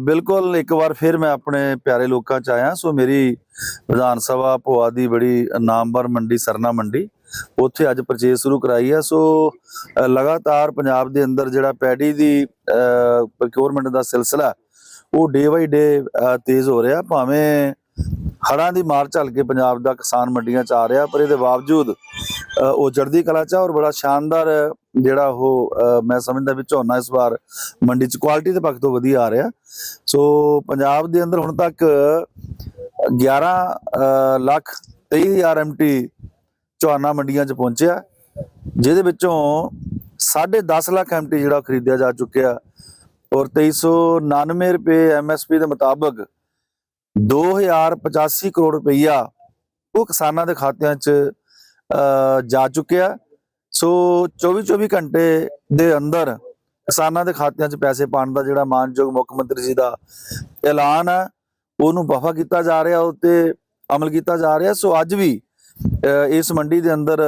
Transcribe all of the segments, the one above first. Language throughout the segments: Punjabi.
ਬਿਲਕੁਲ ਇੱਕ ਵਾਰ ਫਿਰ ਮੈਂ ਆਪਣੇ ਪਿਆਰੇ ਲੋਕਾਂ ਚ ਆਇਆ। ਸੋ ਮੇਰੀ ਵਿਧਾਨ ਸਭਾ ਭੋਆ ਦੀ ਬੜੀ ਨਾਮਵਰ ਮੰਡੀ, ਸਰਨਾ ਮੰਡੀ, ਉੱਥੇ ਅੱਜ ਪਰਚੇਸ ਸ਼ੁਰੂ ਕਰਾਈ ਹੈ। ਸੋ ਲਗਾਤਾਰ ਪੰਜਾਬ ਦੇ ਅੰਦਰ ਜਿਹੜਾ ਪੈਡੀ ਦੀ ਪ੍ਰੋਕਿਉਰਮੈਂਟ ਦਾ ਸਿਲਸਿਲਾ, ਉਹ ਡੇ ਬਾਈ ਡੇ ਤੇਜ਼ ਹੋ ਰਿਹਾ। ਭਾਵੇਂ ਹੜਾਂ ਦੀ ਮਾਰ ਝੱਲ ਕੇ ਪੰਜਾਬ ਦਾ ਕਿਸਾਨ ਮੰਡੀਆਂ ਚ ਆ ਰਿਹਾ ਪਰ ਇਹਦੇ ਬਾਵਜੂਦ ਉਹ ਚੜ੍ਹਦੀ ਕਲਾ ਚ ਆ ਔਰ ਬੜਾ ਸ਼ਾਨਦਾਰ ਜਿਹੜਾ ਉਹ ਮੈਂ ਸਮਝਦਾ ਵੀ ਝੋਨਾ ਇਸ ਵਾਰ ਮੰਡੀ ਚ ਕੁਆਲਿਟੀ ਦੇ ਪੱਖ ਤੋਂ ਵਧੀਆ ਆ ਰਿਹਾ। ਸੋ ਪੰਜਾਬ ਦੇ ਅੰਦਰ ਹੁਣ ਤੱਕ 11 ਅ, ਲੱਖ 23000 ਐਮਟੀ ਝੋਨਾ ਮੰਡੀਆਂ ਚ ਪਹੁੰਚਿਆ ਜਿਹਦੇ ਵਿੱਚੋਂ 10.5 ਲੱਖ ਐਮਟੀ ਜਿਹੜਾ ਖਰੀਦਿਆ ਜਾ ਚੁੱਕਿਆ ਔਰ 2399 ਰੁਪਏ ਐਮਐਸਪੀ ਦੇ ਮੁਤਾਬਕ 2085 ਕਰੋੜ ਰੁਪਈਆ ਉਹ ਕਿਸਾਨਾਂ ਦੇ ਖਾਤਿਆਂ 'ਚ ਅ, ਜਾ ਚੁੱਕਿਆ ਸੋ 24 24 ਘੰਟੇ ਦੇ ਅੰਦਰ ਕਿਸਾਨਾਂ ਦੇ ਖਾਤਿਆਂ 'ਚ ਪੈਸੇ ਪਾਉਣ ਦਾ ਜਿਹੜਾ ਮਾਨਯੋਗ ਮੁੱਖ ਮੰਤਰੀ ਜੀ ਦਾ ਐਲਾਨ ਹੈ ਉਹਨੂੰ ਵਫਾ ਕੀਤਾ ਜਾ ਰਿਹਾ ਉੱਤੇ ਅਮਲ ਕੀਤਾ ਜਾ ਰਿਹਾ। ਸੋ ਅੱਜ ਵੀ ਅ, ਇਸ ਮੰਡੀ ਦੇ ਅੰਦਰ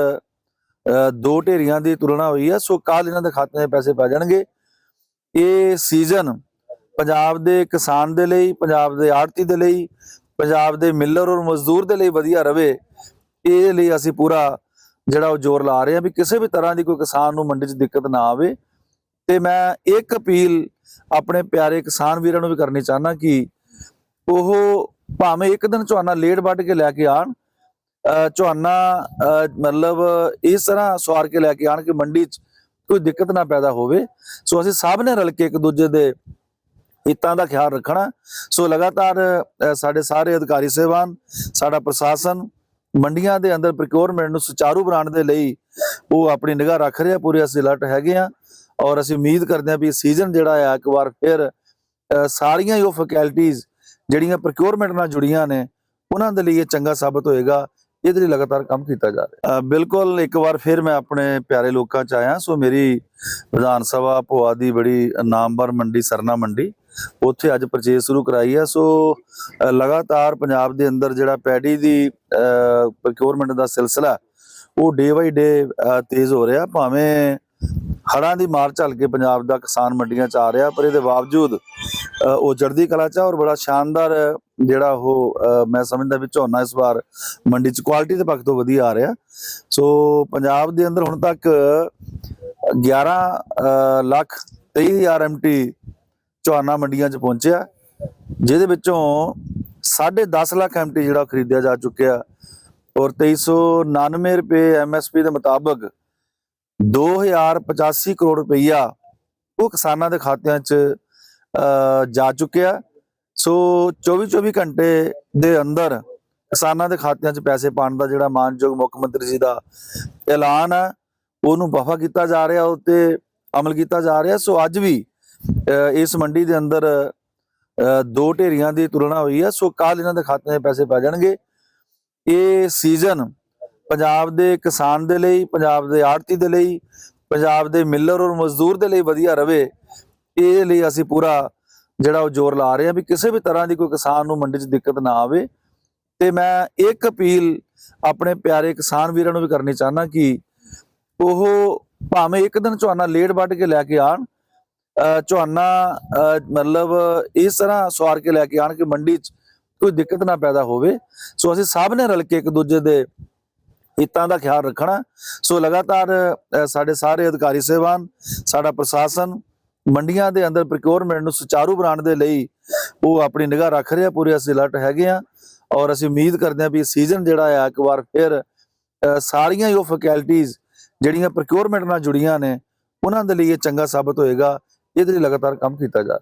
ਅ, ਦੋ ਢੇਰੀਆਂ ਦੀ ਤੁਲਨਾ ਹੋਈ ਹੈ। ਸੋ ਕੱਲ ਇਹਨਾਂ ਦੇ ਖਾਤਿਆਂ 'ਚ ਪੈਸੇ ਪੈ ਜਾਣਗੇ। ਇਹ ਸੀਜ਼ਨ ਪੰਜਾਬ ਦੇ ਕਿਸਾਨ ਦੇ ਲਈ, ਪੰਜਾਬ ਦੇ ਆੜਤੀ ਦੇ ਲਈ, ਪੰਜਾਬ ਦੇ ਮਿਲਰ ਔਰ ਮਜ਼ਦੂਰ ਦੇ ਲਈ ਵਧੀਆ ਰਵੇ ਇਹ ਲਈ ਅਸੀਂ ਪੂਰਾ ਜਿਹੜਾ ਉਹ ਜ਼ੋਰ ਲਾ ਰਹੇ ਹਾਂ ਵੀ ਕਿਸੇ ਵੀ ਤਰ੍ਹਾਂ ਦੀ ਕੋਈ ਕਿਸਾਨ ਨੂੰ ਮੰਡੀ 'ਚ ਦਿੱਕਤ ਨਾ ਆਵੇ। ਤੇ ਮੈਂ ਇੱਕ ਅਪੀਲ ਆਪਣੇ ਪਿਆਰੇ ਕਿਸਾਨ ਵੀਰਾਂ ਨੂੰ ਵੀ ਕਰਨੀ ਚਾਹਨਾ ਕਿ ਉਹ ਭਾਵੇਂ ਇੱਕ ਦਿਨ ਝੋਨਾ ਲੇਟ ਵੱਢ ਕੇ ਲੈ ਕੇ ਆਣ ਝੋਨਾ, ਅਹ ਮਤਲਬ ਇਸ ਤਰ੍ਹਾਂ ਸਵਾਰ ਕੇ ਲੈ ਕੇ ਆਣ ਕਿ ਮੰਡੀ 'ਚ ਕੋਈ ਦਿੱਕਤ ਨਾ ਪੈਦਾ ਹੋਵੇ। ਸੋ ਅਸੀਂ ਸਭ ਨੇ ਰਲ ਕੇ ਇੱਕ ਦੂਜੇ ਦੇ ਹਿੱਤਾਂ ਦਾ ਖਿਆਲ ਰੱਖਣਾ। ਸੋ ਲਗਾਤਾਰ ਸਾਡੇ ਸਾਰੇ ਅਧਿਕਾਰੀ ਸਹਿਬਾਨ, ਸਾਡਾ ਪ੍ਰਸ਼ਾਸਨ ਮੰਡੀਆਂ ਦੇ ਅੰਦਰ ਪ੍ਰੋਕਿਉਰਮੈਂਟ ਨੂੰ ਸੁਚਾਰੂ ਬਣਾਉਣ ਦੇ ਲਈ ਉਹ ਆਪਣੀ ਨਿਗਾਹ ਰੱਖ ਰਿਹਾ। ਪੂਰੇ ਅਸੀਂ ਅਲਰਟ ਹੈਗੇ ਆ ਔਰ ਅਸੀਂ ਉਮੀਦ ਕਰਦੇ ਹਾਂ ਵੀ ਸੀਜ਼ਨ ਜਿਹੜਾ ਆ, ਇੱਕ ਵਾਰ ਫਿਰ ਸਾਰੀਆਂ ਹੀ ਉਹ ਫੈਕਲਟੀਆਂ ਜਿਹੜੀਆਂ ਪ੍ਰੋਕਿਉਰਮੈਂਟ ਨਾਲ ਜੁੜੀਆਂ ਨੇ, ਉਹਨਾਂ ਦੇ ਲਈ ਇਹ ਚੰਗਾ ਸਾਬਤ ਹੋਏਗਾ। ਇਹਦੇ ਲਈ ਲਗਾਤਾਰ ਕੰਮ ਕੀਤਾ ਜਾ ਰਿਹਾ। ਬਿਲਕੁਲ ਇੱਕ ਵਾਰ ਫਿਰ ਮੈਂ ਆਪਣੇ ਪਿਆਰੇ ਲੋਕਾਂ ਚ ਆਇਆ। ਸੋ ਮੇਰੀ ਵਿਧਾਨ ਸਭਾ, ਭੋਆ ਦੀ ਬੜੀ ਨਾਮਵਰ ਮੰਡੀ, ਸਰਨਾ ਮੰਡੀ ਉੱਥੇ ਅੱਜ ਪਰਚੇਸ ਸ਼ੁਰੂ ਕਰਾਈ ਹੈ ਸੋ ਲਗਾਤਾਰ ਪੰਜਾਬ ਦੇ ਅੰਦਰ ਜਿਹੜਾ ਪੈਡੀ ਦੀ ਪ੍ਰੋਕਿਉਰਮੈਂਟ ਦਾ ਸਿਲਸਿਲਾ ਉਹ ਡੇ ਬਾਈ ਡੇ ਤੇਜ਼ ਹੋ ਰਿਹਾ। ਭਾਵੇਂ ਹੜ੍ਹਾਂ ਦੀ ਮਾਰ ਝੱਲ ਕੇ ਪੰਜਾਬ ਦਾ ਕਿਸਾਨ ਮੰਡੀਆਂ ਚ ਆ ਰਿਹਾ ਪਰ ਇਹਦੇ ਬਾਵਜੂਦ ਉਹ ਚੜ੍ਹਦੀ ਕਲਾ ਚ ਆ ਔਰ ਬੜਾ ਸ਼ਾਨਦਾਰ ਜਿਹੜਾ ਉਹ ਮੈਂ ਸਮਝਦਾ ਵੀ ਝੋਨਾ ਇਸ ਵਾਰ ਮੰਡੀ ਚ ਕੁਆਲਿਟੀ ਦੇ ਪੱਖ ਤੋਂ ਵਧੀਆ ਆ ਰਿਹਾ। ਸੋ ਪੰਜਾਬ ਦੇ ਅੰਦਰ ਹੁਣ ਤੱਕ 11 ਅ, ਲੱਖ 23000 ਐਮਟੀ ਝੋਨਾ ਮੰਡੀਆਂ 'ਚ ਪਹੁੰਚਿਆ। ਜਿਹਦੇ ਵਿੱਚੋਂ 10.5 ਲੱਖ ਐਮਟੀ ਜਿਹੜਾ ਉਹ ਖਰੀਦਿਆ ਜਾ ਚੁੱਕਿਆ ਔਰ 2399 ਰੁਪਏ ਐਮਐਸਪੀ ਦੇ ਮੁਤਾਬਕ 2085 ਕਰੋੜ ਰੁਪਈਆ ਉਹ ਕਿਸਾਨਾਂ ਦੇ ਖਾਤਿਆਂ 'ਚ ਜਾ ਚੁੱਕਿਆ। ਸੋ 24 24 ਘੰਟੇ ਦੇ ਅੰਦਰ ਕਿਸਾਨਾਂ ਦੇ ਖਾਤਿਆਂ 'ਚ ਪੈਸੇ ਪਾਉਣ ਦਾ ਜਿਹੜਾ ਮਾਨਯੋਗ ਮੁੱਖ ਮੰਤਰੀ ਜੀ ਦਾ ਐਲਾਨ ਹੈ ਉਹਨੂੰ ਵਫਾ ਕੀਤਾ ਜਾ ਰਿਹਾ ਉੱਤੇ ਅਮਲ ਕੀਤਾ ਜਾ ਰਿਹਾ। ਸੋ ਅੱਜ ਵੀ ਇਸ ਮੰਡੀ ਦੇ ਅੰਦਰ ਅ, ਦੋ ਢੇਰੀਆਂ ਦੀ ਤੁਲਨਾ ਹੋਈ ਹੈ ਸੋ ਕੱਲ ਇਹਨਾਂ ਦੇ ਖਾਤੇ 'ਚ ਪੈਸੇ ਪੈ ਜਾਣਗੇ। ਇਹ ਸੀਜ਼ਨ ਪੰਜਾਬ ਦੇ ਕਿਸਾਨ ਦੇ ਲਈ ਪੰਜਾਬ ਦੇ ਆੜਤੀ ਦੇ ਲਈ ਪੰਜਾਬ ਦੇ ਮਿਲਰ ਔਰ ਮਜ਼ਦੂਰ ਦੇ ਲਈ ਵਧੀਆ ਰਵੇ ਇਹ ਲਈ ਅਸੀਂ ਪੂਰਾ ਜਿਹੜਾ ਉਹ ਜ਼ੋਰ ਲਾ ਰਹੇ ਹਾਂ ਵੀ ਕਿਸੇ ਵੀ ਤਰ੍ਹਾਂ ਦੀ ਕੋਈ ਕਿਸਾਨ ਨੂੰ ਮੰਡੀ 'ਚ ਦਿੱਕਤ ਨਾ ਆਵੇ। ਤੇ ਮੈਂ ਇੱਕ ਅਪੀਲ ਆਪਣੇ ਪਿਆਰੇ ਕਿਸਾਨ ਵੀਰਾਂ ਨੂੰ ਵੀ ਕਰਨੀ ਚਾਹਨਾ ਕਿ ਉਹ ਭਾਵੇਂ ਇੱਕ ਦਿਨ ਝੋਨਾ ਲੇਟ ਵੱਢ ਕੇ ਲੈ ਕੇ ਆਣ ਝੋਨਾ ਮਤਲਬ ਇਸ ਤਰ੍ਹਾਂ ਸਵਾਰ ਕੇ ਲੈ ਕੇ ਆਣ ਕਿ ਮੰਡੀ 'ਚ ਕੋਈ ਦਿੱਕਤ ਨਾ ਪੈਦਾ ਹੋਵੇ। ਸੋ ਅਸੀਂ ਸਭ ਨੇ ਰਲ ਕੇ ਇੱਕ ਦੂਜੇ ਦੇ ਹਿੱਤਾਂ ਦਾ ਖਿਆਲ ਰੱਖਣਾ। ਸੋ ਲਗਾਤਾਰ ਸਾਡੇ ਸਾਰੇ ਅਧਿਕਾਰੀ ਸਹਿਬਾਨ, ਸਾਡਾ ਪ੍ਰਸ਼ਾਸਨ ਮੰਡੀਆਂ ਦੇ ਅੰਦਰ ਪ੍ਰੋਕਿਉਰਮੈਂਟ ਨੂੰ ਸੁਚਾਰੂ ਬਣਾਉਣ ਦੇ ਲਈ ਉਹ ਆਪਣੀ ਨਿਗਾਹ ਰੱਖ ਰਿਹਾ। ਪੂਰੇ ਅਸੀਂ ਅਲਰਟ ਹੈਗੇ ਆ ਔਰ ਅਸੀਂ ਉਮੀਦ ਕਰਦੇ ਹਾਂ ਵੀ ਸੀਜ਼ਨ ਜਿਹੜਾ ਆ, ਇੱਕ ਵਾਰ ਫਿਰ ਸਾਰੀਆਂ ਹੀ ਉਹ ਫੈਕਲਟੀਆਂ ਜਿਹੜੀਆਂ ਪ੍ਰੋਕਿਉਰਮੈਂਟ ਨਾਲ ਜੁੜੀਆਂ ਨੇ, ਉਹਨਾਂ ਦੇ ਲਈ ਇਹ ਚੰਗਾ ਸਾਬਤ ਹੋਏਗਾ। ਇਹਦੇ ਲਈ ਲਗਾਤਾਰ ਕੰਮ ਕੀਤਾ ਜਾ ਰਿਹਾ।